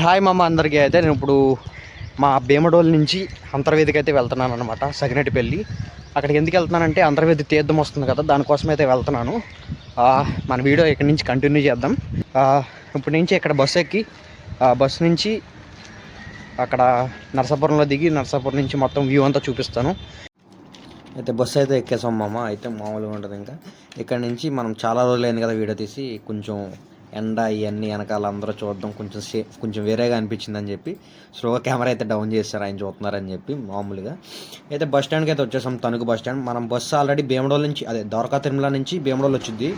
Hi మామ అందరికీ అయితే నేను ఇప్పుడు మా భీమడోల్ నుంచి అంతర్వేదికి అయితే వెళ్తున్నాను అనమాట సగినటిపల్లి అక్కడికి ఎందుకు వెళ్తున్నానంటే అంతర్వేది తీర్థం వస్తుంది కదా దానికోసం అయితే వెళ్తున్నాను. మన వీడియో ఇక్కడ నుంచి కంటిన్యూ చేద్దాం. ఇప్పటి నుంచి ఇక్కడ బస్సు ఎక్కి బస్సు నుంచి అక్కడ నరసాపురంలో దిగి నరసాపురం నుంచి మొత్తం వ్యూ అంతా చూపిస్తాను. అయితే బస్సు అయితే ఎక్కేసాం మామ అయితే మామూలుగా ఉంటుంది ఇంకా. ఇక్కడ నుంచి మనం చాలా రోజులైంది కదా వీడియో తీసి కొంచెం ఎండ ఇవన్నీ వెనకాల అందరూ చూడడం కొంచెం సే కొంచెం వేరేగా అనిపించింది అని చెప్పి స్లోగా కెమెరా అయితే డౌన్ చేస్తారు ఆయన చూస్తున్నారని చెప్పి మామూలుగా. అయితే బస్ స్టాండ్కి అయితే వచ్చేసాం తణుకు బస్ స్టాండ్. మనం బస్సు ఆల్రెడీ భీమడోల్ నుంచి అదే ద్వారకా తిరుమల నుంచి భీమడోల్ వచ్చింది.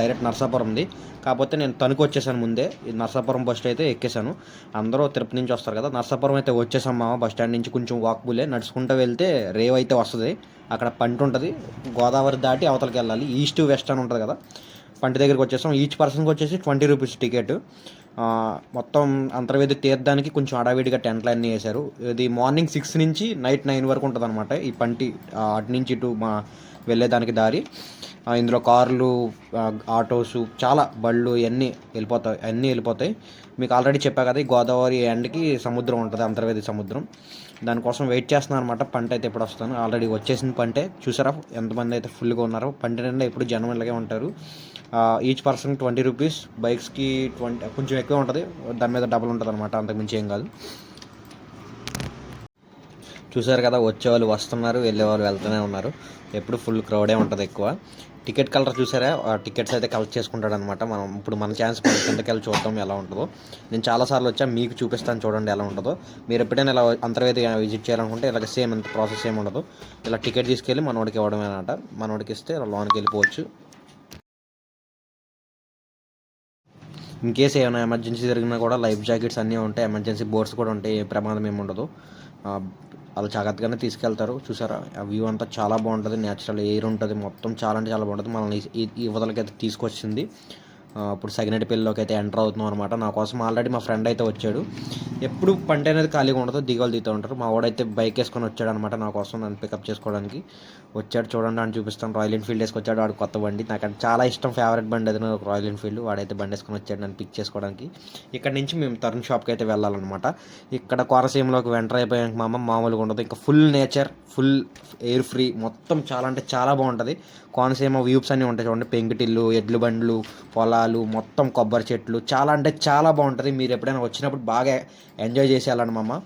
డైరెక్ట్ నర్సాపురంది. కాకపోతే నేను తణుకు వచ్చేసాను ముందే. ఈ నర్సాపురం బస్ అయితే ఎక్కేసాను. అందరూ తిరుపతి నుంచి వస్తారు కదా. నర్సాపురం అయితే వచ్చేసాం మామ బస్ స్టాండ్ నుంచి కొంచెం వాక్బులే నడుచుకుంటూ వెళ్తే రేవ్ అయితే వస్తుంది. అక్కడ పంట ఉంటుంది గోదావరి దాటి అవతలకి వెళ్ళాలి. ఈస్ట్ వెస్ట్ అని ఉంటుంది కదా. పంట దగ్గరికి వచ్చేసాం. ఈచ్ పర్సన్కి వచ్చేసి ట్వంటీ రూపీస్ టికెట్ మొత్తం అంతర్వేది తీర్థానికి కొంచెం అడావిడిగా టెంట్లు అన్నీ వేశారు. ఇది మార్నింగ్ సిక్స్ నుంచి నైట్ నైన్ వరకు ఉంటుంది అనమాట ఈ పంటి అటు నుంచి ఇటు మా వెళ్ళేదానికి దారి. ఇందులో కార్లు ఆటోస్ చాలా బళ్ళు ఇవన్నీ వెళ్ళిపోతాయి అన్నీ వెళ్ళిపోతాయి. మీకు ఆల్రెడీ చెప్పా కదా ఈ గోదావరి ఎండ్కి సముద్రం ఉంటుంది అంతర్వేది సముద్రం. దానికోసం వెయిట్ చేస్తున్నాను అనమాట పంట అయితే ఎప్పుడు వస్తాను ఆల్రెడీ వచ్చేసిన పంటే. చూసారా? ఎంతమంది అయితే ఫుల్గా ఉన్నారో. పంట నిండా ఎప్పుడు జనం ఇలాగే ఉంటారు. ఈచ్ పర్సన్ ట్వంటీ రూపీస్ బైక్స్కి ట్వంటీ కొంచెం ఎక్కువ ఉంటుంది. దాని మీద డబుల్ ఉంటుంది అనమాట అంతకుమించి ఏం కాదు. చూసారు కదా? వచ్చేవాళ్ళు వస్తున్నారు. వెళ్ళేవాళ్ళు వెళ్తూనే ఉన్నారు. ఎప్పుడు ఫుల్ క్రౌడే ఉంటుంది ఎక్కువ. టికెట్ కలర్ చూసారా? ఆ టికెట్స్ అయితే కలెక్ట్ చేసుకుంటాడు అనమాట మనం ఇప్పుడు మన ఛాన్స్ మన వెళ్ళి చూద్దాం ఎలా ఉంటుందో. నేను చాలాసార్లు వచ్చా మీకు చూపిస్తాను చూడండి ఎలా ఉంటుందో. మీరు ఎప్పుడైనా ఇలా అంతర్వేది విజిట్ చేయాలనుకుంటే ఇలాగ సేమ్ ఇంత ప్రాసెస్ ఏమి ఉండదు. ఇలా టికెట్ తీసుకెళ్ళి మనోడికి ఇవ్వడమే అనమాట మనోడికి ఇస్తే ఇలా లోన్కి వెళ్ళిపోవచ్చు. ఇన్ కేసు ఏమైనా ఎమర్జెన్సీ జరిగినా కూడా లైఫ్ జాకెట్స్ అన్నీ ఉంటాయి. ఎమర్జెన్సీ బోర్డ్స్ కూడా ఉంటాయి. ఏ ప్రమాదం ఏమి ఉండదు. వాళ్ళు జాగ్రత్తగానే తీసుకెళ్తారు. చూసారా? ఆ వ్యూ అంతా చాలా బాగుంటుంది. నేచురల్ ఎయిర్ ఉంటుంది. మొత్తం చాలా అంటే చాలా బాగుంటుంది. మనల్ని ఈ ఈ యువతలకి అయితే తీసుకొచ్చింది. ఇప్పుడు సగినటిపల్లిలోకి అయితే ఎంటర్ అవుతున్నాం అనమాట నా కోసం ఆల్రెడీ మా ఫ్రెండ్ అయితే వచ్చాడు. ఎప్పుడు పంట అనేది ఖాళీగా ఉండదు దిగలు దిగుతూ ఉంటారు. మా వాడైతే బైక్ వేసుకొని వచ్చాడు అనమాట నా కోసం నన్ను పికప్ చేసుకోవడానికి. వచ్చాడు చూడండి అని చూపిస్తాను. రాయల్ ఎన్ఫీల్డ్ వేసుకొచ్చాడు వాడు కొత్త బండి. నాకు చాలా ఇష్టం ఫేవరెట్ బండి అది నాకు రాయల్ ఎన్ఫీల్డ్ వాడైతే బండి వేసుకొని వచ్చాడు నన్ను పిక్ చేసుకోవడానికి. ఇక్కడ నుంచి మేము తరుణ్ షాప్కి అయితే వెళ్ళాలన్నమాట. ఇక్కడ కోనసీమలోకి వెంటర్ అయిపోయాక మా అమ్మ మామూలుగా ఉండదు. ఇంకా full nature full air free మొత్తం చాలా అంటే చాలా బాగుంటుంది. కోనసీమ వ్యూస్ అన్నీ ఉంటాయి చూడండి. పెంకుటిల్లు ఎడ్లు బండ్లు పొలాలు మొత్తం కొబ్బరి చెట్లు చాలా అంటే చాలా బాగుంటుంది. మీరు ఎప్పుడైనా వచ్చినప్పుడు బాగా ఎంజాయ్ చేసేయాలని వెళ్ళండి మామ.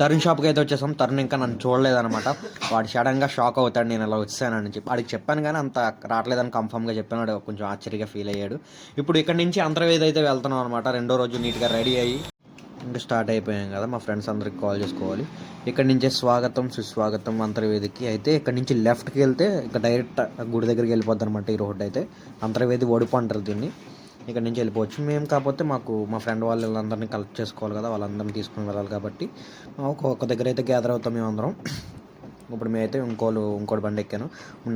తరుణ్ షాప్కి అయితే వచ్చేసాం. తరుణ్ ఇంకా నన్ను చూడలేదనమాట వాడు సడన్గా షాక్ అవుతాడు. నేను అలా వచ్చానని చెప్పి వాడికి చెప్పాను కానీ అంత రావట్లేదని కన్ఫామ్గా చెప్పాను. వాడు కొంచెం ఆశ్చర్యంగా ఫీల్ అయ్యాడు. ఇప్పుడు ఇక్కడ నుంచి అంతర్వేది అయితే వెళ్తున్నాం అనమాట రెండో రోజు నీట్గా రెడీ అయ్యి ఇంకా స్టార్ట్ అయిపోయాం కదా మా ఫ్రెండ్స్ అందరికి కాల్ చేసుకోవాలి. ఇక్కడ నుంచే స్వాగతం సుస్వాగతం అంతర్వేదికి. అయితే ఇక్కడ నుంచి లెఫ్ట్కి వెళ్తే ఇక డైరెక్ట్ గుడి దగ్గరికి వెళ్ళిపోద్ది అనమాట ఈ రోడ్ అయితే. అంతర్వేది ఒడుపు అంటారు దీన్ని. ఇక్కడ నుంచి వెళ్ళిపోవచ్చు. మేము కాకపోతే మాకు మా ఫ్రెండ్ వాళ్ళందరినీ కలెక్ట్ చేసుకోవాలి కదా వాళ్ళందరినీ తీసుకుని వెళ్ళాలి కాబట్టి. ఒక దగ్గర అయితే గ్యాదర్ అవుతాం మేము అందరం ఇప్పుడు మేమైతే ఇంకోళ్ళు ఇంకోటి బండి ఎక్కాను.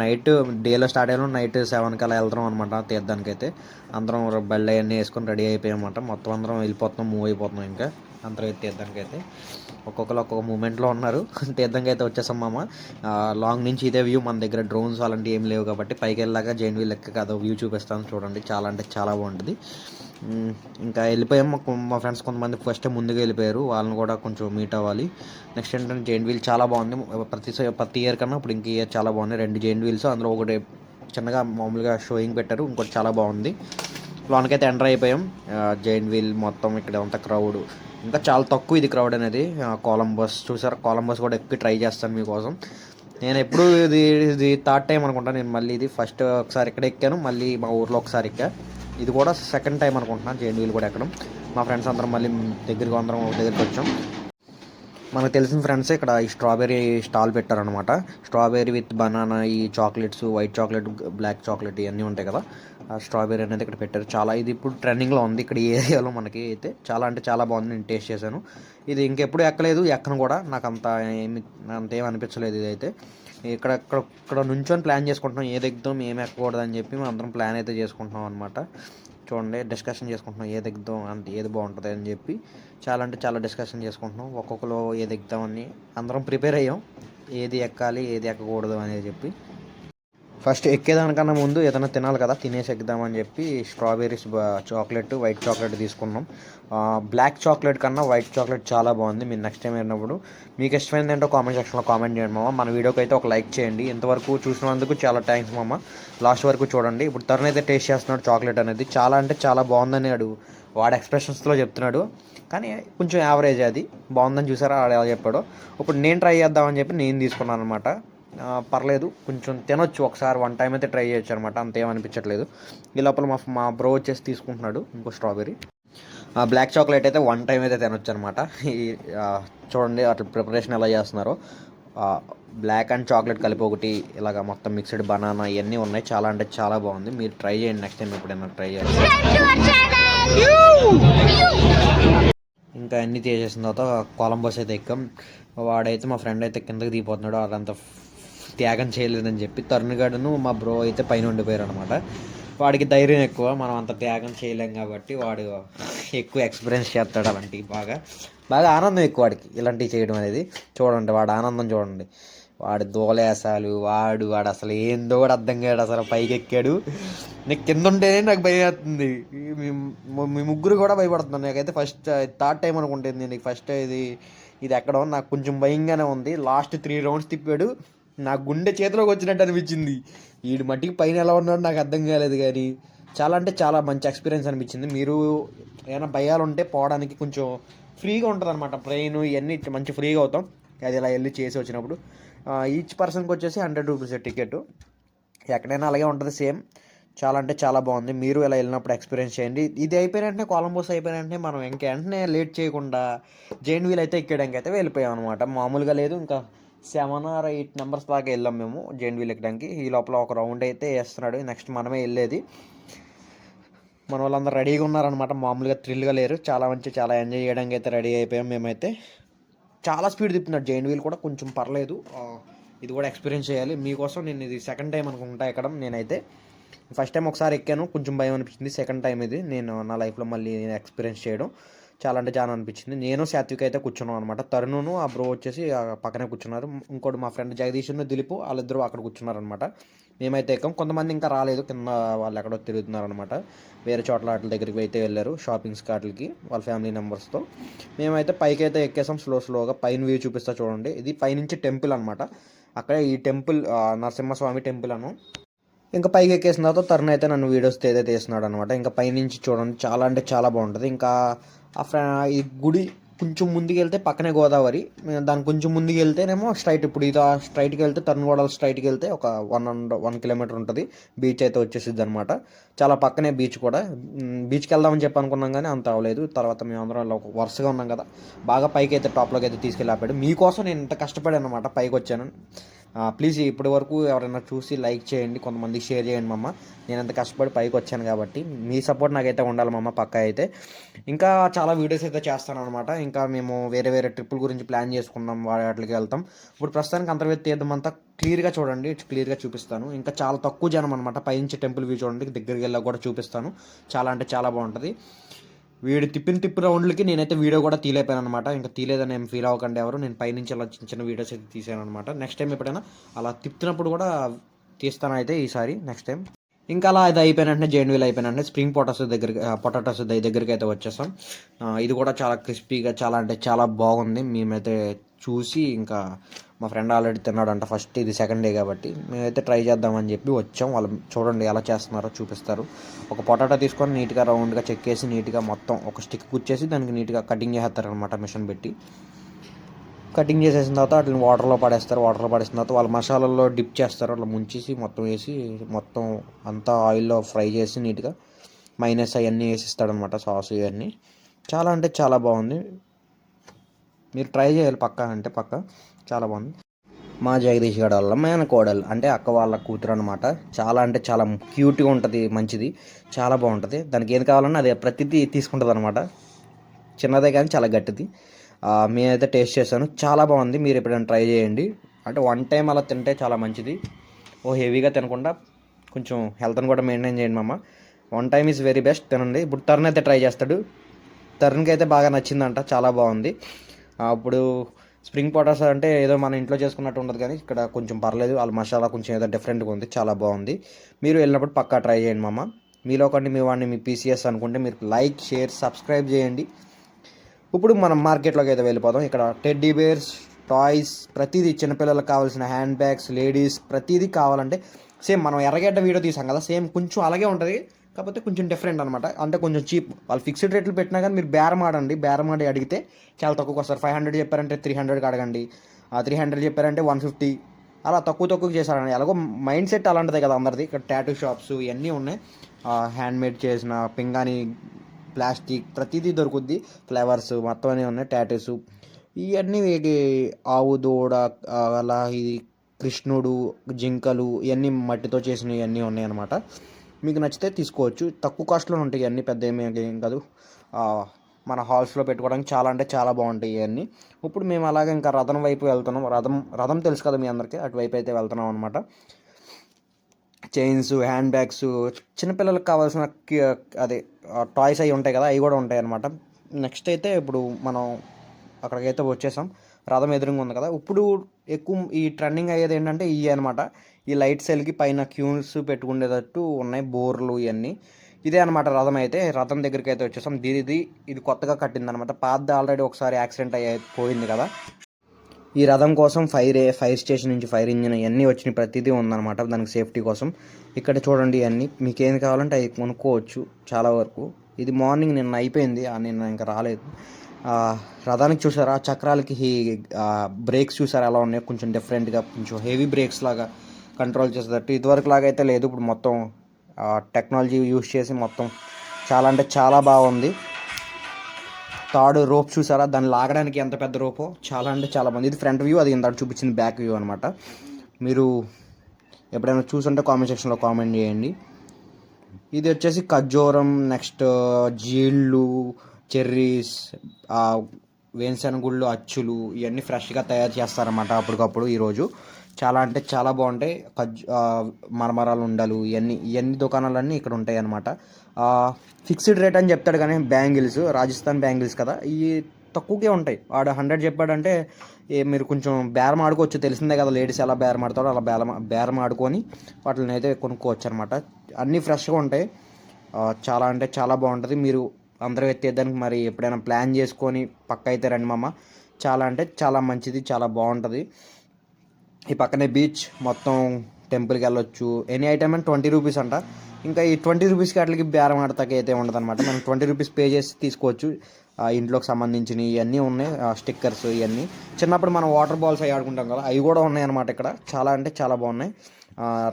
నైట్ డేలో స్టార్ట్ అయ్యాను నైట్ సెవెన్కి అలా వెళ్తాం అనమాట తీర్థానికి అయితే అందరం బళ్ళు అవన్నీ వేసుకొని రెడీ అయిపోయామన్నమాట మొత్తం అందరం వెళ్ళిపోతున్నాం మూవ్ అయిపోతున్నాం ఇంకా. అందరూ తీర్థానికి అయితే ఒక్కొక్కరు ఒక్కొక్క మూమెంట్లో ఉన్నారు. తీర్థంకి అయితే వచ్చేసాం మామ. లాంగ్ నుంచి ఇదే వ్యూ మన దగ్గర డ్రోన్స్ అలాంటివి ఏం లేవు కాబట్టి పైకి వెళ్ళాక జైన్ వీల్ లెక్క కాదు. వ్యూ చూపిస్తాను చూడండి. చాలా అంటే చాలా బాగుంటుంది. ఇంకా వెళ్ళిపోయాం. మా ఫ్రెండ్స్ కొంతమంది ఫస్ట్ ముందుగా వెళ్ళిపోయారు. వాళ్ళని కూడా కొంచెం మీట్ అవ్వాలి. నెక్స్ట్ ఏంటంటే జైన్ వీల్ చాలా బాగుంది. ప్రతి ప్రతి ఇయర్ కన్నా ఇప్పుడు ఇంక ఇయర్ చాలా బాగుంది రెండు జైన్ వీల్స్ అందులో ఒకటి చిన్నగా మామూలుగా షోయింగ్ పెట్టారు. ఇంకోటి చాలా బాగుంది. లోనకైతే ఎంటర్ అయిపోయాం. జైన్ వీల్ మొత్తం ఇక్కడ అంతా క్రౌడ్ ఇంకా చాలా తక్కువ ఇది క్రౌడ్ అనేది. కొలంబస్ చూసారా? కొలంబస్ కూడా ఎక్కువ ట్రై చేస్తాను మీకోసం. నేను ఎప్పుడు ఇది ఇది థర్డ్ టైం అనుకుంటాను నేను మళ్ళీ ఇది ఫస్ట్ ఒకసారి ఇక్కడ ఎక్కాను. మళ్ళీ మా ఊర్లో ఒకసారి ఎక్కా. ఇది కూడా సెకండ్ టైం అనుకుంటున్నాను. జైన్ కూడా ఎక్కడం. మా ఫ్రెండ్స్ అందరం మళ్ళీ దగ్గరికి అందరం ఒక దగ్గరికి వచ్చాం. మనకు తెలిసిన ఫ్రెండ్స్ ఇక్కడ ఈ స్ట్రాబెర్రీ స్టాల్ పెట్టారనమాట స్ట్రాబెర్రీ విత్ బనానా ఈ chocolates white chocolate black chocolate ఇవన్నీ ఉంటాయి కదా. ఆ అనేది ఇక్కడ పెట్టారు. చాలా ఇది ఇప్పుడు ట్రెండింగ్లో ఉంది. ఇక్కడ ఈ ఏరియాలో మనకి అయితే చాలా అంటే చాలా బాగుంది. నేను టేస్ట్ చేశాను. ఇది ఇంకెప్పుడు ఎక్కలేదు. ఎక్కను కూడా నాకు అంత ఏమి అంత ఏం అనిపించలేదు ఇది అయితే ఇక్కడ ఇక్కడ ఇక్కడ నుంచొని ప్లాన్ చేసుకుంటున్నాం. ఏది ఎక్కుదాం ఏమి ఎక్కకూడదు అని చెప్పి మేము అందరం ప్లాన్ అయితే చేసుకుంటున్నాం అనమాట చూడండి డిస్కషన్ చేసుకుంటున్నాం. ఏది ఎక్కుదాం అంటే ఏది బాగుంటుంది అని చెప్పి చాలా అంటే చాలా డిస్కషన్ చేసుకుంటున్నాం. ఒక్కొక్కరు ఏది ఎక్కుదామని అందరం ప్రిపేర్ అయ్యాం. ఏది ఎక్కాలి ఏది ఎక్కకూడదు అనేది చెప్పి. ఫస్ట్ ఎక్కేదానికన్నా ముందు ఏదైనా తినాలి కదా తినేసి ఎక్కుదామని చెప్పి స్ట్రాబెర్రీస్ చాక్లెట్ వైట్ చాక్లెట్ తీసుకున్నాం. బ్లాక్ చాక్లెట్ కన్నా వైట్ చాక్లెట్ చాలా బాగుంది. మీరు నెక్స్ట్ టైం వెళ్ళినప్పుడు మీకు ఇష్టమైంది ఏంటో కామెంట్ సెక్షన్లో కామెంట్ చేయండి మామ. మన వీడియోకి అయితే ఒక లైక్ చేయండి. ఇంతవరకు చూసినందుకు చాలా థ్యాంక్స్ మామ. లాస్ట్ వరకు చూడండి. ఇప్పుడు తరుణ్ అయితే టేస్ట్ చేస్తున్నాడు చాక్లెట్ అనేది. చాలా అంటే చాలా బాగుందని అడు వాడు ఎక్స్ప్రెషన్స్లో చెప్తున్నాడు. కానీ కొంచెం యావరేజ్ అది. బాగుందని చూసారా? వాడు ఎలా చెప్పాడు. ఇప్పుడు నేను ట్రై చేద్దామని చెప్పి నేను తీసుకున్నాను అనమాట పర్లేదు కొంచెం తినొచ్చు. ఒకసారి వన్ టైం అయితే ట్రై చేయొచ్చు అనమాట. అంతేమనిపించట్లేదు ఈ లోపల మా మా బ్రో వచ్చేసి తీసుకుంటున్నాడు ఇంకో స్ట్రాబెరీ బ్లాక్ చాక్లెట్ అయితే వన్ టైం అయితే తినొచ్చు అనమాట. ఈ చూడండి అట్లా ప్రిపరేషన్ ఎలా చేస్తున్నారో. బ్లాక్ అండ్ చాక్లెట్ కలిపి ఒకటి ఇలాగ మొత్తం మిక్స్డ్ బనానా ఇవన్నీ ఉన్నాయి. చాలా అంటే చాలా బాగుంది. మీరు ట్రై చేయండి నెక్స్ట్ టైం ఎప్పుడైనా ట్రై చేయండి ఇంకా అన్నీ చేసేసిన తర్వాత కొలంబస్ అయితే ఎక్కాం. వాడైతే మా ఫ్రెండ్ అయితే కిందకి దిగిపోతున్నాడు. అదంతా త్యాగం చేయలేదని చెప్పి తరుణ్ గడును మా బ్రో అయితే పైన ఉండిపోయారు అనమాట వాడికి ధైర్యం ఎక్కువ మనం అంత త్యాగం చేయలేం కాబట్టి వాడు ఎక్కువ ఎక్స్పీరియన్స్ చేస్తాడు అలాంటివి బాగా. బాగా ఆనందం ఎక్కువ వాడికి ఇలాంటివి చేయడం అనేది. చూడండి వాడు ఆనందం చూడండి. వాడు దోలేసాలు వాడు వాడు అసలు ఏందో కూడా అర్థం కాడు అసలు పైకి ఎక్కాడు. నీకు కింద ఉంటేనే నాకు భయం అవుతుంది మీ మీ ముగ్గురు కూడా భయపడుతున్నాను నాకైతే ఫస్ట్ థర్డ్ టైం అనుకుంటుంది. నేను ఫస్ట్ ఇది ఇది ఎక్కడో నాకు కొంచెం భయంగానే ఉంది. లాస్ట్ త్రీ రౌండ్స్ తిప్పాడు. నా గుండె చేతిలోకి వచ్చినట్టు అనిపించింది. వీడి మట్టికి పైన ఎలా ఉన్నాడో నాకు అర్థం కాలేదు కానీ చాలా అంటే చాలా మంచి ఎక్స్పీరియన్స్ అనిపించింది. మీరు ఏమైనా భయాలు ఉంటే పోవడానికి కొంచెం ఫ్రీగా ఉంటుంది అనమాట ట్రైన్ ఇవన్నీ మంచి ఫ్రీగా అవుతాం. అది ఇలా వెళ్ళి చేసి వచ్చినప్పుడు. ఈచ్ పర్సన్కి వచ్చేసి హండ్రెడ్ రూపీస్ టికెట్ ఎక్కడైనా అలాగే ఉంటుంది సేమ్ చాలా అంటే చాలా బాగుంది. మీరు ఇలా వెళ్ళినప్పుడు ఎక్స్పీరియన్స్ చేయండి. ఇది అయిపోయిన వెంటనే కొలంబోస్ అయిపోయిన వెంటనే మనం ఇంక వెంటనే లేట్ చేయకుండా జైన్ వీల్ అయితే ఎక్కడానికి అయితే వెళ్ళిపోయాం అనమాట మామూలుగా లేదు. ఇంకా సెవెన్ ఆర్ ఎయిట్ నెంబర్స్ దాకా వెళ్ళాం మేము జైన్ వీల్ ఎక్కడానికి. ఈ లోపల ఒక రౌండ్ అయితే వేస్తున్నాడు. నెక్స్ట్ మనమే వెళ్ళేది. మన వాళ్ళందరూ రెడీగా ఉన్నారనమాట మామూలుగా థ్రిల్గా లేరు. చాలా మంచి చాలా ఎంజాయ్ చేయడానికి అయితే రెడీ అయిపోయాం మేమైతే. చాలా స్పీడ్ తిప్పినాడు జైన్ వీల్ కూడా. కొంచెం పర్లేదు. ఇది కూడా ఎక్స్పీరియన్స్ చేయాలి. మీకోసం నేను ఇది సెకండ్ టైం అనుకుంటా ఎక్కడం నేనైతే. ఫస్ట్ టైం ఒకసారి ఎక్కాను. కొంచెం భయం అనిపించింది. సెకండ్ టైం ఇది. నేను నా లైఫ్లో మళ్ళీ నేను ఎక్స్పీరియన్స్ చేయడం. చాలా అంటే చాలా అనిపించింది. నేను సాత్విక్ అయితే కూర్చున్నాం అనమాట తరుణును ఆ బ్రో వచ్చేసి పక్కనే కూర్చున్నారు. ఇంకోటి మా ఫ్రెండ్ జగదీశ్ను దిలీప్ వాళ్ళిద్దరూ అక్కడ కూర్చున్నారు అనమాట మేమైతే ఎక్కాం. కొంతమంది ఇంకా రాలేదు. కింద వాళ్ళు ఎక్కడో తిరుగుతున్నారనమాట వేరే చోట్ల వాటి దగ్గరికి అయితే వెళ్ళారు. షాపింగ్స్ కార్ట్లకి వాళ్ళ ఫ్యామిలీ మెంబర్స్తో. మేమైతే పైకి అయితే ఎక్కేసాం. స్లో స్లోగా పైన వ్యూ చూపిస్తా చూడండి. ఇది పైనుంచి టెంపుల్ అనమాట అక్కడ ఈ టెంపుల్ నరసింహస్వామి టెంపుల్ అను. ఇంకా పైకి ఎక్కేసిన తర్వాత తరుణ్ అయితే నన్ను వీడియోస్ ఏదైతే తీస్తున్నాడు అనమాట ఇంకా పైనుంచి చూడండి చాలా అంటే చాలా బాగుంటుంది. ఇంకా ఆ ఫ్ర ఈ గుడి కొంచెం ముందుకు వెళ్తే పక్కనే గోదావరి. దాని కొంచెం ముందుకు వెళ్తేనేమో స్ట్రైట్ ఇప్పుడు ఇది స్ట్రైట్కి వెళ్తే తరుణ్ స్ట్రైట్కి వెళ్తే ఒక వన్ అండ్ వన్ కిలోమీటర్ ఉంటుంది. బీచ్ అయితే వచ్చేసిద్ది అనమాట చాలా పక్కనే బీచ్ కూడా. బీచ్కి వెళ్దామని చెప్పి అనుకున్నాం కానీ అంత అవ్వలేదు. తర్వాత మేము అందరం ఒక వరుసగా ఉన్నాం కదా. బాగా పైకి అయితే టాప్లోకి అయితే తీసుకెళ్ళి ఆపాడు. మీకోసం నేను ఇంత కష్టపడాను అనమాట పైకి వచ్చాను ప్లీజ్ ఇప్పటి వరకు ఎవరైనా చూసి లైక్ చేయండి కొంతమందికి షేర్ చేయండి మమ్మ నేను అంత కష్టపడి పైకి వచ్చాను కాబట్టి మీ సపోర్ట్ నాకైతే ఉండాలి మమ్మ పక్క అయితే. ఇంకా చాలా వీడియోస్ అయితే చేస్తాను అనమాట ఇంకా మేము వేరే వేరే ట్రిప్పుల గురించి ప్లాన్ చేసుకున్నాం వాటికి వెళ్తాం. ఇప్పుడు ప్రస్తుతానికి అంతర్వేది తీర్థం అంతా క్లియర్గా చూడండి క్లియర్గా చూపిస్తాను. ఇంకా చాలా తక్కువ జనం అనమాట పైనుంచి టెంపుల్ వ్యూ చూడండి దగ్గరికి వెళ్ళా కూడా చూపిస్తాను. చాలా అంటే చాలా బాగుంటుంది. వీడు తిప్పిన తిప్పు రౌండ్లకి నేనైతే వీడియో కూడా తీలేపాను అనమాట ఇంకా తీలేదని ఏం ఫీల్ అవ్వకండి ఎవరు. నేను పైనుంచి అలా చిన్న చిన్న వీడియోస్ అయితే తీసాను అనమాట నెక్స్ట్ టైం ఎప్పుడైనా అలా తిప్పినప్పుడు కూడా తీస్తాను అయితే ఈసారి. నెక్స్ట్ టైం ఇంకా అలా అది అయిపోయిన వెంటనే జైన్ వీల్ అయిపోయిన వెంటనే స్ప్రింగ్ పొటాటోస్ దగ్గరికి పొటాటోస్ దగ్గరికి అయితే వచ్చేసాం ఇది కూడా చాలా క్రిస్పీగా చాలా అంటే చాలా బాగుంది. మేమైతే చూసి ఇంకా మా ఫ్రెండ్ ఆల్రెడీ తిన్నాడంట ఫస్ట్ ఇది సెకండ్ డే కాబట్టి మేమైతే ట్రై చేద్దామని చెప్పి వచ్చాం. వాళ్ళు చూడండి ఎలా చేస్తున్నారో చూపిస్తారు. ఒక పొటాటో తీసుకొని నీట్గా రౌండ్గా చెక్కేసి నీట్గా మొత్తం ఒక స్టిక్ కుచ్చేసి దానికి నీట్గా కటింగ్ చేస్తారు మిషన్ పెట్టి. కటింగ్ చేసేసిన తర్వాత వాటిని వాటర్లో పడేస్తారు. వాటర్లో పడేసిన తర్వాత వాళ్ళు మసాలాల్లో డిప్ చేస్తారు. అట్లా ముంచేసి మొత్తం వేసి మొత్తం అంతా ఆయిల్లో ఫ్రై చేసి నీట్గా మైనస్ అవన్నీ వేసిస్తాడనమాట సాస్ ఇవన్నీ. చాలా అంటే చాలా బాగుంది. మీరు ట్రై చేయాలి పక్క అంటే పక్క. చాలా బాగుంది. మా జగదీష్ గడ వాళ్ళ మేన కోడలు అంటే అక్క వాళ్ళ కూతురు అనమాట చాలా అంటే చాలా క్యూట్గా ఉంటుంది మంచిది. చాలా బాగుంటుంది. దానికి ఏది కావాలన్నా అది ప్రతిదీ తీసుకుంటుంది అనమాట చిన్నదే కానీ చాలా గట్టిది. మేమైతే టేస్ట్ చేశాను. చాలా బాగుంది. మీరు ఎప్పుడైనా ట్రై చేయండి. అంటే వన్ టైం అలా తింటే చాలా మంచిది. ఓ హెవీగా తినకుండా కొంచెం హెల్త్ని కూడా మెయింటైన్ చేయండి మామ. One time is very best. తినండి. ఇప్పుడు తరుణ్ అయితే ట్రై చేస్తాడు. తరుణ్కి అయితే బాగా నచ్చిందంట. చాలా బాగుంది. అప్పుడు స్ప్రింగ్ పొటాటోస్ అంటే ఏదో మన ఇంట్లో చేసుకున్నట్టు ఉండదు కానీ ఇక్కడ కొంచెం పర్లేదు. వాళ్ళ మసాలా కొంచెం ఏదో డిఫరెంట్గా ఉంది. చాలా బాగుంది. మీరు వెళ్ళినప్పుడు పక్కా ట్రై చేయండి మామ. మీలో కంటే మీ వాడిని మీ పీసీఎస్ అనుకుంటే మీరు లైక్ షేర్ సబ్స్క్రైబ్ చేయండి. ఇప్పుడు మనం మార్కెట్లోకి అయితే వెళ్ళిపోదాం. ఇక్కడ టెడ్డీ బేర్స్ టాయ్స్ ప్రతిదీ చిన్నపిల్లలకు కావాల్సిన హ్యాండ్ బ్యాగ్స్ లేడీస్ ప్రతిదీ కావాలంటే సేమ్ మనం ఎర్రగడ్డ వీడియో తీసాం కదా సేమ్ కొంచెం అలాగే ఉంటుంది. కాకపోతే కొంచెం డిఫరెంట్ అనమాట అంటే కొంచెం చీప్ వాళ్ళు ఫిక్స్డ్ రేట్లు పెట్టినా కానీ మీరు బేరం ఆడండి. బేరం ఆడి అడిగితే చాలా తక్కువకి వస్తారు. ఫైవ్ హండ్రెడ్ చెప్పారంటే త్రీ హండ్రెడ్కి అడగండి. త్రీ హండ్రెడ్ చెప్పారంటే వన్ ఫిఫ్టీ అలా తక్కువ తక్కువ చేశారండి. ఎలాగో మైండ్ సెట్ అలాంటిదే కదా అందరిది. ఇక్కడ టాటూ షాప్స్ ఇవన్నీ ఉన్నాయి. హ్యాండ్మేడ్ చేసిన పింగాని ప్లాస్టిక్ ప్రతిదీ దొరుకుద్ది. ఫ్లవర్స్ మొత్తం అన్నీ ఉన్నాయి. టాటూస్ ఇవన్నీ ఆవు దూడ అలా ఇది కృష్ణుడు జింకలు ఇవన్నీ మట్టితో చేసినవి ఇవన్నీ ఉన్నాయనమాట మీకు నచ్చితే తీసుకోవచ్చు. తక్కువ కాస్ట్లో ఉంటాయి ఇవన్నీ పెద్ద ఏమీ ఏం కాదు. మన హాల్స్లో పెట్టుకోవడానికి చాలా అంటే చాలా బాగుంటాయి ఇవన్నీ. ఇప్పుడు మేము అలాగే ఇంకా రథం వైపు వెళ్తున్నాం. రథం రథం తెలుసు కదా మీ అందరికీ? అటువైపు అయితే వెళ్తున్నాం అనమాట చైన్స్ హ్యాండ్ బ్యాగ్స్ చిన్నపిల్లలకు కావాల్సిన అదే టాయ్స్ అవి ఉంటాయి కదా అవి కూడా ఉంటాయి అనమాట నెక్స్ట్ అయితే ఇప్పుడు మనం అక్కడికైతే వచ్చేసాం. రథం ఎదురుగా ఉంది కదా. ఇప్పుడు ఎక్కువ ఈ ట్రెండింగ్ అయ్యేది ఏంటంటే ఇవి అనమాట ఈ లైట్ సెల్కి పైన క్యూన్స్ పెట్టుకునేటట్టు ఉన్నాయి బోర్లు ఇవన్నీ ఇదే అనమాట రథం అయితే. రథం దగ్గరికి అయితే వచ్చేసాం. దీనిది ఇది ఇది కొత్తగా కట్టింది అనమాట పాతది ఆల్రెడీ ఒకసారి యాక్సిడెంట్ అయ్యి పోయింది కదా. ఈ రథం కోసం ఫైర్ ఫైర్ స్టేషన్ నుంచి ఫైర్ ఇంజిన్ ఇవన్నీ వచ్చిన ప్రతిదీ ఉందన్నమాట దానికి సేఫ్టీ కోసం. ఇక్కడ చూడండి ఇవన్నీ మీకు ఏం కావాలంటే అవి కొనుక్కోవచ్చు చాలా వరకు. ఇది మార్నింగ్ నిన్న అయిపోయింది. నిన్న ఇంకా రాలేదు. రథానికి చూసారా? చక్రాలకి బ్రేక్స్ చూసారా? ఎలా ఉన్నాయి? కొంచెం డిఫరెంట్గా కొంచెం హెవీ బ్రేక్స్ లాగా కంట్రోల్ చేసేటట్టు. ఇదివరకు లాగా అయితే లేదు. ఇప్పుడు మొత్తం టెక్నాలజీ యూస్ చేసి మొత్తం చాలా అంటే చాలా బాగుంది. థర్డ్ రోప్ చూసారా? దాన్ని లాగడానికి ఎంత పెద్ద రోపో? చాలా అంటే చాలా బాగుంది ఇది ఫ్రంట్ వ్యూ అది ఇంత చూపించింది బ్యాక్ వ్యూ అనమాట మీరు ఎప్పుడైనా చూసుంటే కామెంట్ సెక్షన్లో కామెంట్ చేయండి. ఇది వచ్చేసి ఖర్జూరం నెక్స్ట్ జీళ్ళు చెర్రీస్ వేరుశనగుళ్ళు అచ్చులు ఇవన్నీ ఫ్రెష్గా తయారు చేస్తారన్నమాట అప్పటికప్పుడు ఈరోజు. చాలా అంటే చాలా బాగుంటాయి. ఖర్జు మరమరాలు ఉండలు ఇవన్నీ ఇవన్నీ దుకాణాలన్నీ ఇక్కడ ఉంటాయి అనమాట ఫిక్స్డ్ రేట్ అని చెప్తాడు కానీ బ్యాంగిల్స్ రాజస్థాన్ బ్యాంగిల్స్ కదా ఇవి తక్కువకే ఉంటాయి. వాడు హండ్రెడ్ చెప్పాడంటే ఏ మీరు కొంచెం బేరం ఆడుకోవచ్చు తెలిసిందే కదా లేడీస్ ఎలా బేరం ఆడతాడో అలా బేరం బేరం ఆడుకొని వాటిని అయితే కొనుక్కోవచ్చు అనమాట అన్నీ ఫ్రెష్గా ఉంటాయి. చాలా అంటే చాలా బాగుంటుంది. మీరు అందరూ ఎత్తేదానికి మరి ఎప్పుడైనా ప్లాన్ చేసుకొని పక్క అయితే రండి మామ. చాలా అంటే చాలా మంచిది చాలా బాగుంటుంది. ఈ పక్కనే బీచ్ మొత్తం టెంపుల్కి వెళ్ళొచ్చు. ఎనీ ఐటమ్ అని ట్వంటీ రూపీస్ అంట. ఇంకా ఈ ట్వంటీ రూపీస్కి అట్లకి బేరం ఆడతాక అయితే ఉండదు అనమాట మనం ట్వంటీ రూపీస్ పే చేసి తీసుకోవచ్చు. ఇంట్లోకి సంబంధించినవి ఇవన్నీ ఉన్నాయి. స్టిక్కర్స్ ఇవన్నీ. చిన్నప్పుడు మనం వాటర్ బాల్స్ అవి ఆడుకుంటాం కదా అవి కూడా ఉన్నాయి అనమాట ఇక్కడ. చాలా అంటే చాలా బాగున్నాయి.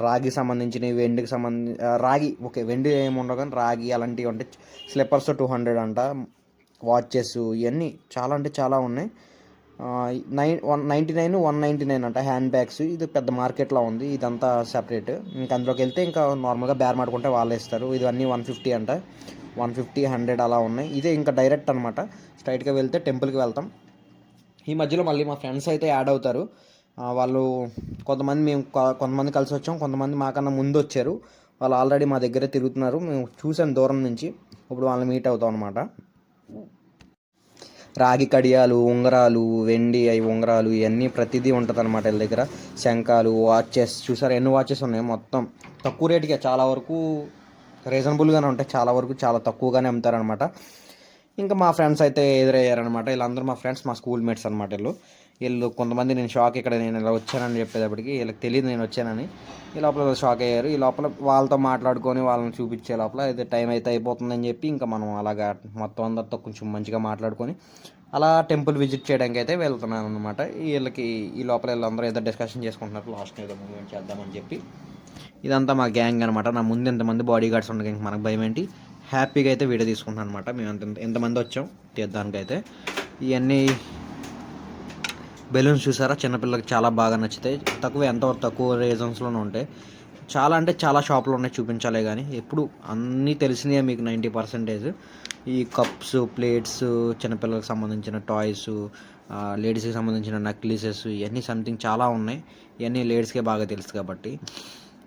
రాగి సంబంధించినవి వెండికి సంబంధించి రాగి ఓకే వెండి ఏమి ఉండవు కానీ రాగి అలాంటివి ఉంటాయి స్లిప్పర్స్ టూ హండ్రెడ్ అంట. వాచెస్ ఇవన్నీ చాలా అంటే చాలా ఉన్నాయి. Nine one ninety nine one ninety nine అంట హ్యాండ్ బ్యాగ్స్. ఇది పెద్ద మార్కెట్లో ఉంది. ఇదంతా సెపరేట్. ఇంకా అందులోకి వెళ్తే ఇంకా నార్మల్గా బేర్ మాడుకుంటే వాళ్ళే ఇస్తారు. ఇది అన్నీ వన్ ఫిఫ్టీ అంట. వన్ ఫిఫ్టీ హండ్రెడ్ అలా ఉన్నాయి. ఇదే ఇంకా డైరెక్ట్ అనమాట స్ట్రైట్గా వెళ్తే టెంపుల్కి వెళ్తాం. ఈ మధ్యలో మళ్ళీ మా ఫ్రెండ్స్ అయితే యాడ్ అవుతారు. వాళ్ళు కొంతమంది మేము కొంతమంది కలిసి వచ్చాం. కొంతమంది మాకన్నా ముందు వచ్చారు. వాళ్ళు ఆల్రెడీ మా దగ్గరే తిరుగుతున్నారు. మేము చూసాం దూరం నుంచి. ఇప్పుడు వాళ్ళని మీట్ అవుతాం అనమాట రాగి కడియాలు ఉంగరాలు వెండి అవి ఉంగరాలు ఇవన్నీ ప్రతిదీ ఉంటుంది అనమాట వీళ్ళ దగ్గర. శంఖాలు వాచెస్ చూసారు? ఎన్ని వాచెస్ ఉన్నాయి? మొత్తం తక్కువ రేటుకే చాలా వరకు రీజనబుల్గానే ఉంటాయి. చాలా వరకు చాలా తక్కువగానే అమ్ముతారనమాట ఇంకా మా ఫ్రెండ్స్ అయితే ఎదురయ్యారనమాట వీళ్ళందరూ మా ఫ్రెండ్స్ మా స్కూల్ మేట్స్ అనమాట వీళ్ళు. వీళ్ళు కొంతమంది నేను షాక్ ఇక్కడ నేను ఇలా వచ్చానని చెప్పేటప్పటికి వీళ్ళకి తెలియదు నేను వచ్చానని. ఈ లోపల షాక్ అయ్యారు. ఈ లోపల వాళ్ళతో మాట్లాడుకొని వాళ్ళని చూపించే లోపల అయితే టైం అయితే అయిపోతుందని చెప్పి ఇంకా మనం అలాగా మొత్తం అందరితో కొంచెం మంచిగా మాట్లాడుకొని అలా టెంపుల్ విజిట్ చేయడానికి అయితే వెళ్తున్నాను అనమాట వీళ్ళకి ఈ లోపల వీళ్ళందరూ ఏదో డిస్కషన్ చేసుకుంటున్నారు. లాస్ట్ ఏదో మూమెంట్ చేద్దామని చెప్పి. ఇదంతా మా గ్యాంగ్ అనమాట నా ముందు ఎంతమంది బాడీ గార్డ్స్ ఉండగా ఇంక మనకు భయం ఏంటి? హ్యాపీగా అయితే వీడియో తీసుకుంటాను అనమాట మేము ఎంత ఎంతమంది వచ్చాం? తీద్దానికైతే. ఇవన్నీ బెలూన్స్ చూసారా? చిన్నపిల్లలకి చాలా బాగా నచ్చుతాయి. తక్కువ ఎంత తక్కువ రీజన్స్లోనే ఉంటాయి. చాలా అంటే చాలా షాపులు ఉన్నాయి చూపించాలే కానీ ఎప్పుడు అన్నీ తెలిసినాయి మీకు నైంటీ పర్సెంటేజ్. ఈ కప్స్ ప్లేట్స్ చిన్నపిల్లలకు సంబంధించిన టాయ్స్ లేడీస్కి సంబంధించిన నక్లీసెస్ ఇవన్నీ సంథింగ్ చాలా ఉన్నాయి. ఇవన్నీ లేడీస్కే బాగా తెలుసు కాబట్టి.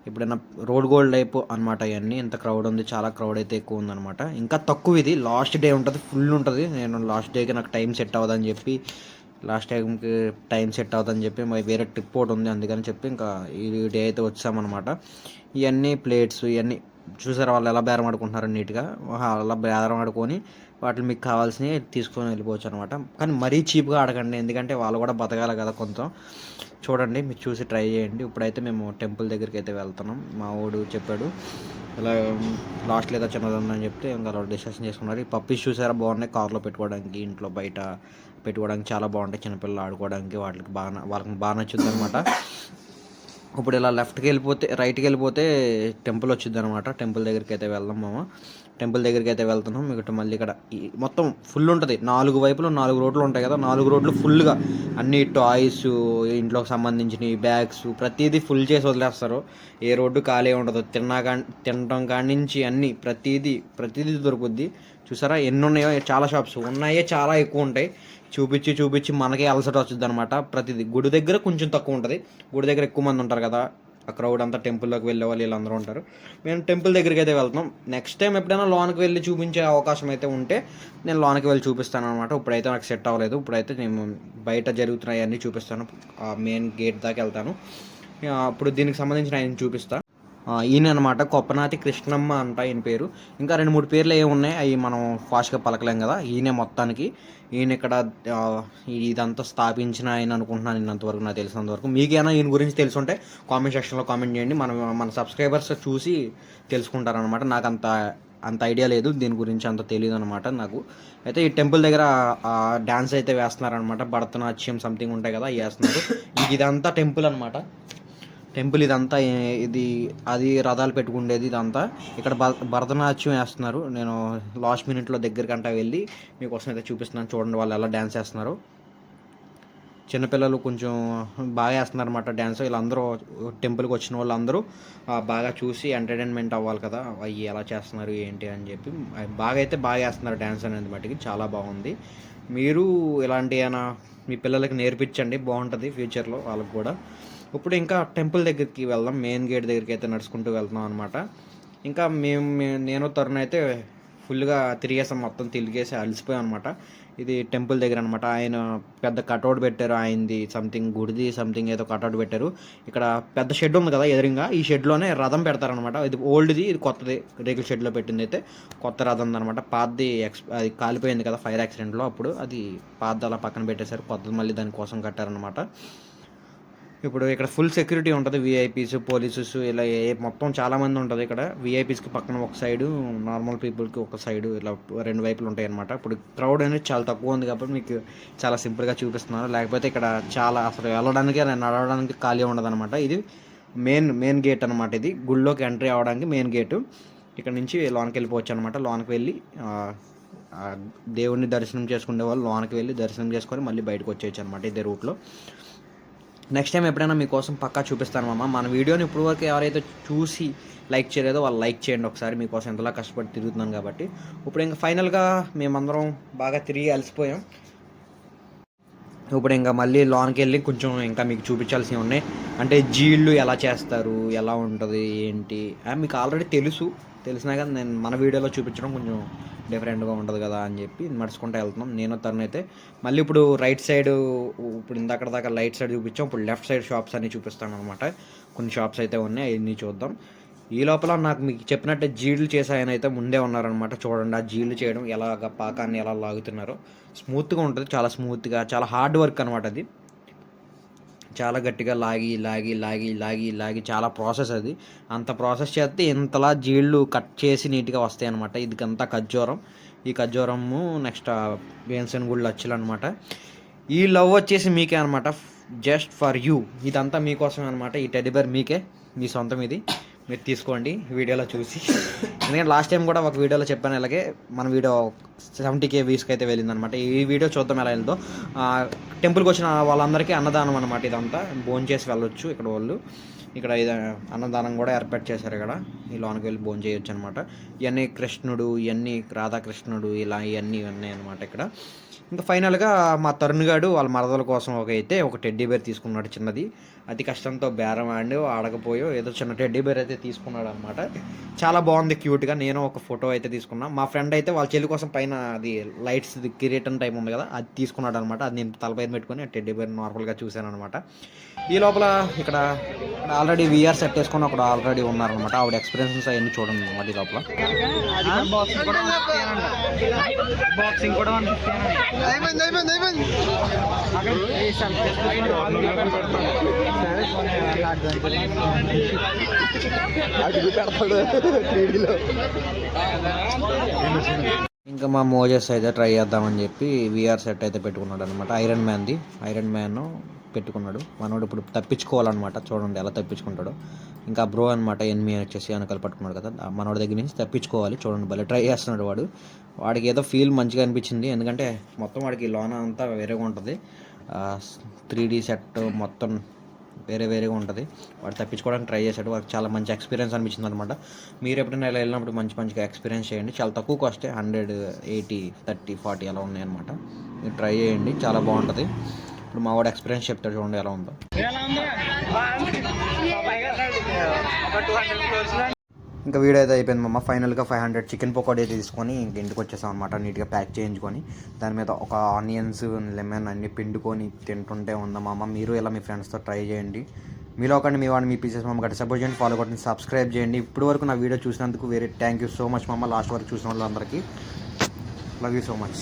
ఎప్పుడైనా రోడ్ గోల్డ్ టైప్ అనమాట ఇవన్నీ. ఇంత క్రౌడ్ ఉంది చాలా క్రౌడ్ అయితే ఎక్కువ ఉందన్నమాట. ఇంకా తక్కువ ఇది. లాస్ట్ డే ఉంటుంది ఫుల్ ఉంటుంది. నేను లాస్ట్ డేకి నాకు టైం సెట్ అవ్వదని చెప్పి లాస్ట్ టైంకి టైం సెట్ అవుతుందని చెప్పి మరి వేరే ట్రిప్ ఒకటి ఉంది అందుకని చెప్పి ఇంకా ఈ డే అయితే వచ్చామన్నమాట. ఇవన్నీ ప్లేట్స్ ఇవన్నీ చూసారా వాళ్ళు ఎలా బేరం ఆడుకుంటున్నారు నీట్గా అలా బేరం ఆడుకొని వాటిని మీకు కావాల్సినవి తీసుకొని వెళ్ళిపోవచ్చు అనమాట కానీ మరీ చీప్గా ఆడకండి ఎందుకంటే వాళ్ళు కూడా బతకాలి కదా కొంత. చూడండి మీరు చూసి ట్రై చేయండి. ఇప్పుడైతే మేము టెంపుల్ దగ్గరికి అయితే వెళ్తున్నాం. మా వాడు చెప్పాడు ఇలా లాస్ట్ లేదా చిన్నదని చెప్తే ఇంకా అలా డిస్కషన్ చేసుకున్నారు. ఈ పప్పీస్ చూసారా? బాగున్నాయి. కార్లో పెట్టుకోవడానికి ఇంట్లో బయట పెట్టుకోవడానికి చాలా బాగుంటాయి. చిన్నపిల్లలు ఆడుకోవడానికి వాళ్ళకి బాగా వాళ్ళకి బాగా నచ్చుద్ది అనమాట ఇప్పుడు ఇలా లెఫ్ట్కి వెళ్ళిపోతే రైట్కి వెళ్ళిపోతే టెంపుల్ వచ్చింది అనమాట టెంపుల్ దగ్గరికి అయితే వెళ్దాం మామ. టెంపుల్ దగ్గరికి అయితే వెళ్తున్నాం. ఇక్కడ మళ్ళీ ఇక్కడ మొత్తం ఫుల్ ఉంటుంది. నాలుగు వైపులు నాలుగు రోడ్లు ఉంటాయి కదా. నాలుగు రోడ్లు ఫుల్గా అన్ని టాయ్స్ ఇంట్లోకి సంబంధించిన బ్యాగ్స్ ప్రతిదీ ఫుల్ చేసి వదిలేస్తారు. ఏ రోడ్డు ఖాళీ ఉండదు. తిన్నా కా తినడం కాడి నుంచి అన్నీ ప్రతిదీ ప్రతిదీ దొరుకుద్ది. చూసారా? ఎన్ని ఉన్నాయో? చాలా షాప్స్. ఉన్నాయే చాలా ఎక్కువ ఉంటాయి. చూపించి చూపించి మనకే అలసట వచ్చింది అనమాట ప్రతిదీ గుడి దగ్గర కొంచెం తక్కువ ఉంటుంది. గుడి దగ్గర ఎక్కువ మంది ఉంటారు కదా. ఆ క్రౌడ్ అంతా టెంపుల్లోకి వెళ్ళే వాళ్ళు వీళ్ళందరూ ఉంటారు. మేము టెంపుల్ దగ్గరికి అయితే వెళ్తున్నాం. నెక్స్ట్ టైం ఎప్పుడైనా లోనికి వెళ్ళి చూపించే అవకాశం అయితే ఉంటే నేను లోనికి వెళ్ళి చూపిస్తాను అనమాట ఇప్పుడైతే నాకు సెట్ అవ్వలేదు. ఇప్పుడైతే నేను బయట జరుగుతున్నాయి అన్నీ చూపిస్తాను. ఆ మెయిన్ గేట్ దాకా వెళ్తాను. అప్పుడు దీనికి సంబంధించిన ఆయన చూపిస్తాను ఈయన అనమాట కొప్పనాతి కృష్ణమ్మ అంట ఈయన పేరు. ఇంకా రెండు మూడు పేర్లు ఏమి ఉన్నాయి అవి మనం ఫాస్ట్గా పలకలేం కదా. ఈయనే మొత్తానికి. ఈయన ఇక్కడ ఇదంతా స్థాపించిన ఆయన అనుకుంటున్నాను ఇంతవరకు నాకు తెలిసినంతవరకు మీకేమైనా ఈయన గురించి తెలుసుంటే కామెంట్ సెక్షన్లో కామెంట్ చేయండి. మన మన సబ్స్క్రైబర్స్ చూసి తెలుసుకుంటారనమాట. నాకు అంత అంత ఐడియా లేదు. దీని గురించి అంత తెలియదు అనమాట నాకు. అయితే ఈ టెంపుల్ దగ్గర డ్యాన్స్ అయితే వేస్తున్నారనమాట. భరతనాట్యం సంథింగ్ ఉంటాయి కదా అవి వేస్తున్నారు. ఇదంతా టెంపుల్ అనమాట. టెంపుల్ ఇదంతా ఇది అది రథాలు పెట్టుకుండేది ఇదంతా. ఇక్కడ భరతనాట్యం వేస్తున్నారు. నేను లాస్ట్ మినిట్లో దగ్గరికి వెళ్ళి మీకోసం అయితే చూపిస్తున్నాను. చూడండి వాళ్ళు ఎలా డ్యాన్స్ వేస్తున్నారు. చిన్నపిల్లలు కొంచెం బాగా వేస్తున్నారు అనమాట డ్యాన్స్ వీళ్ళందరూ టెంపుల్కి వచ్చిన వాళ్ళందరూ బాగా చూసి ఎంటర్టైన్మెంట్ అవ్వాలి కదా. అవి ఎలా చేస్తున్నారు ఏంటి అని చెప్పి బాగా అయితే బాగా వేస్తున్నారు డ్యాన్స్ అనేది మట్టుకి చాలా బాగుంది. మీరు ఇలాంటి ఏమైనా మీ పిల్లలకి నేర్పించండి. బాగుంటుంది ఫ్యూచర్లో వాళ్ళకి కూడా. ఇప్పుడు ఇంకా టెంపుల్ దగ్గరికి వెళ్దాం మెయిన్ గేట్ దగ్గరికి అయితే నడుచుకుంటూ వెళ్తున్నాం అనమాట ఇంకా మేము నేను తరుణ్ అయితే ఫుల్గా తిరిగేసాం మొత్తం తిరిగేసి అలసిపోయాం అనమాట ఇది టెంపుల్ దగ్గర అనమాట ఆయన పెద్ద కటౌట్ పెట్టారు ఆయనది సంథింగ్ గుడిది సంథింగ్ ఏదో కటౌట్ పెట్టారు. ఇక్కడ పెద్ద షెడ్ ఉంది కదా ఎదురుగా ఈ షెడ్లోనే రథం పెడతారనమాట ఇది ఓల్డ్ది ఇది కొత్తది రేకుల షెడ్లో పెట్టింది అయితే కొత్త రథం అనమాట పాతది ఎక్స్ అది కాలిపోయింది కదా ఫైర్ యాక్సిడెంట్లో అప్పుడు. అది పాతది అలా పక్కన పెట్టేశారు కొత్తది మళ్ళీ దానికోసం కట్టారనమాట ఇప్పుడు ఇక్కడ ఫుల్ సెక్యూరిటీ ఉంటుంది విఐపీస్ పోలీసెస్ ఇలా ఏ మొత్తం చాలామంది ఉంటుంది ఇక్కడ. విఐపీస్కి పక్కన ఒక సైడు నార్మల్ పీపుల్కి ఒక సైడు ఇలా రెండు వైపులు ఉంటాయి అనమాట ఇప్పుడు క్రౌడ్ అనేది చాలా తక్కువ ఉంది కాబట్టి మీకు చాలా సింపుల్గా చూపిస్తున్నాను లేకపోతే ఇక్కడ చాలా అసలు వెళ్ళడానికి నడవడానికి ఖాళీ ఉండదు అనమాట ఇది మెయిన్ మెయిన్ గేట్ అనమాట ఇది. గుళ్ళోకి ఎంట్రీ అవ్వడానికి మెయిన్ గేటు ఇక్కడ నుంచి లోనికి వెళ్ళిపోవచ్చు అనమాట లోనికి వెళ్ళి దేవుడిని దర్శనం చేసుకునే వాళ్ళు లోనికి వెళ్ళి దర్శనం చేసుకొని మళ్ళీ బయటకు వచ్చేయచ్చు అనమాట ఇదే రూట్లో నెక్స్ట్ టైం ఎప్పుడైనా మీకోసం పక్కా చూపిస్తాను మామ. మన వీడియోని ఇప్పుడు వరకు ఎవరైతే చూసి లైక్ చేయలేదో వాళ్ళు లైక్ చేయండి ఒకసారి. మీకోసం ఎంతలా కష్టపడి తిరుగుతున్నాను కాబట్టి. ఇప్పుడు ఇంకా ఫైనల్గా మేమందరం బాగా తిరిగి అలసిపోయాం. ఇప్పుడు ఇంకా మళ్ళీ లోన్కి వెళ్ళి కొంచెం ఇంకా మీకు చూపించాల్సినవి ఉన్నాయి. అంటే జీళ్ళు ఎలా చేస్తారు? ఎలా ఉంటుంది? ఏంటి? మీకు ఆల్రెడీ తెలుసు. తెలిసినా కానీ నేను మన వీడియోలో చూపించడం కొంచెం డిఫరెంట్గా ఉంటుంది కదా అని చెప్పి నడుచుకుంటూ వెళ్తున్నాం. నేను తను అయితే మళ్ళీ ఇప్పుడు రైట్ సైడ్ ఇప్పుడు ఇందాక దాకా లైట్ సైడ్ చూపించాం. ఇప్పుడు లెఫ్ట్ సైడ్ షాప్స్ అన్ని చూపిస్తాను అనమాట కొన్ని షాప్స్ అయితే ఉన్నాయి అవన్నీ చూద్దాం. ఈ లోపల నాకు మీకు చెప్పినట్టే జీళ్ళు చేసే ఆయన అయితే ముందే ఉన్నారనమాట చూడండి ఆ జీళ్ళు చేయడం ఎలాగ పాకాన్ని ఎలా లాగుతున్నారో. స్మూత్గా ఉంటుంది చాలా స్మూత్గా చాలా హార్డ్ వర్క్ అనమాట అది. చాలా గట్టిగా లాగి లాగి లాగి లాగి లాగి చాలా ప్రాసెస్ అది. అంత ప్రాసెస్ చేస్తే ఇంతలా జీళ్ళు కట్ చేసి నీట్గా వస్తాయి అనమాట ఇదికంతా ఖర్జూరం. ఈ ఖర్జూరము నెక్స్ట్ వేన్సన్ గుళ్ళు అచ్చులు అనమాట ఈ లవ్ వచ్చేసి మీకే అనమాట జస్ట్ ఫర్ యూ. ఇదంతా మీకోసం అనమాట ఈ టెడిబర్ మీకే. మీ సొంతం ఇది. మీరు తీసుకోండి వీడియోలో చూసి. ఎందుకంటే లాస్ట్ టైం కూడా ఒక వీడియోలో చెప్పాను ఇలాగే మన వీడియో సెవెంటీ కే వ్యూస్కి అయితే వెళ్ళిందనమాట. ఈ వీడియో చూద్దాం ఎలా వెళ్దో టెంపుల్కి వచ్చిన వాళ్ళందరికీ అన్నదానం అనమాట ఇదంతా. భోజనం చేసి వెళ్ళొచ్చు ఇక్కడ వాళ్ళు. ఇక్కడ ఇది అన్నదానం కూడా ఏర్పాటు చేశారు ఇక్కడ. ఈ లోనికి వెళ్ళి భోజనం చేయొచ్చు అనమాట. ఇవన్నీ కృష్ణుడు ఇవన్నీ రాధాకృష్ణుడు ఇలా ఇవన్నీ ఉన్నాయి అనమాట ఇక్కడ. ఇంకా ఫైనల్గా మా తరుణ్ గాడు వాళ్ళ మరదల కోసం ఒక అయితే ఒక టెడ్డీ బేర్ తీసుకున్నాడు చిన్నది. అతి కష్టంతో బేరం ఆడి ఆడకపోయో ఏదో చిన్న టెడ్డీ బేర్ అయితే తీసుకున్నాడు అనమాట చాలా బాగుంది క్యూట్గా. నేను ఒక ఫోటో అయితే తీసుకున్నా. మా ఫ్రెండ్ అయితే వాళ్ళ చెల్లి కోసం పైన అది లైట్స్ కిరీటన్ టైప్ ఉంది కదా అది తీసుకున్నాడు అనమాట అది నేను తలపైన పెట్టుకొని టెడ్డీ బేర్ నార్మల్గా చూశాను అనమాట ఈ లోపల ఇక్కడ ఆల్రెడీ విఆర్ సెట్ వేసుకొని అక్కడ ఆల్రెడీ ఉన్నారనమాట. ఆవిడ ఎక్స్పీరియన్సెస్ అవన్నీ చూడండి అనమాట ఈ లోపల. బాక్సింగ్ కూడా వన్ అయిపోయింది అయిపోయింది ఇంకా మా మోజెస్ అయితే ట్రై చేద్దామని చెప్పి విఆర్ సెట్ అయితే పెట్టుకున్నాడు అనమాట ఐరన్ మ్యాన్ది ఐరన్ మ్యాన్ పెట్టుకున్నాడు. మనోడు ఇప్పుడు తప్పించుకోవాలన్నమాట. చూడండి ఎలా తప్పించుకుంటాడో. ఇంకా బ్రో అనమాట ఎనిమి వచ్చేసి వెనకాల పట్టుకున్నాడు కదా. మనోడి దగ్గర నుంచి తప్పించుకోవాలి. చూడండి భలే ట్రై చేస్తున్నాడు వాడు. వాడికి ఏదో ఫీల్ మంచిగా అనిపించింది. ఎందుకంటే మొత్తం వాడికి లోన అంతా వేరేగా ఉంటుంది. త్రీ డీ సెట్ మొత్తం వేరే వేరేగా ఉంటుంది. వాడు తప్పించుకోవడానికి ట్రై చేశాడు. వాడికి చాలా మంచి ఎక్స్పీరియన్స్ అనిపించింది అనమాట మీరు ఎప్పుడైనా ఇలా వెళ్ళినప్పుడు మంచి మంచిగా ఎక్స్పీరియన్స్ చేయండి. చాలా తక్కువ కాస్టే హండ్రెడ్ ఎయిటీ థర్టీ ఫార్టీ అలా ఉన్నాయన్నమాట మీరు ట్రై చేయండి. చాలా బాగుంటుంది. ఇప్పుడు మా వాడు ఎక్స్పీరియన్స్ చెప్తాడు చూడండి ఎలా ఉందో. ఇంకా వీడియో అయితే అయిపోయింది మమ్మ ఫైనల్గా ఫైవ్ హండ్రెడ్ చికెన్ పకోడీ తీసుకొని ఇంక ఇంటికి వచ్చేసాం అనమాట నీట్గా ప్యాక్ చేయించుకొని దాని మీద ఒక ఆనియన్స్ లెమన్ అన్నీ పిండుకొని తింటుంటే ఉందా మామ. మీరు ఇలా మీ ఫ్రెండ్స్తో ట్రై చేయండి. మీలో ఒకటి మీ వాడిని మీ పీసెస్ మమ్మ గట్టి సపోర్ట్ చేయండి ఫాలో కొట్టండి సబ్స్క్రైబ్ చేయండి. ఇప్పటి వరకు నా వీడియో చూసినందుకు వేరే థ్యాంక్ యూ సో మచ్ మమ్మ లాస్ట్ వరకు చూసిన వాళ్ళందరికీ. Love you so much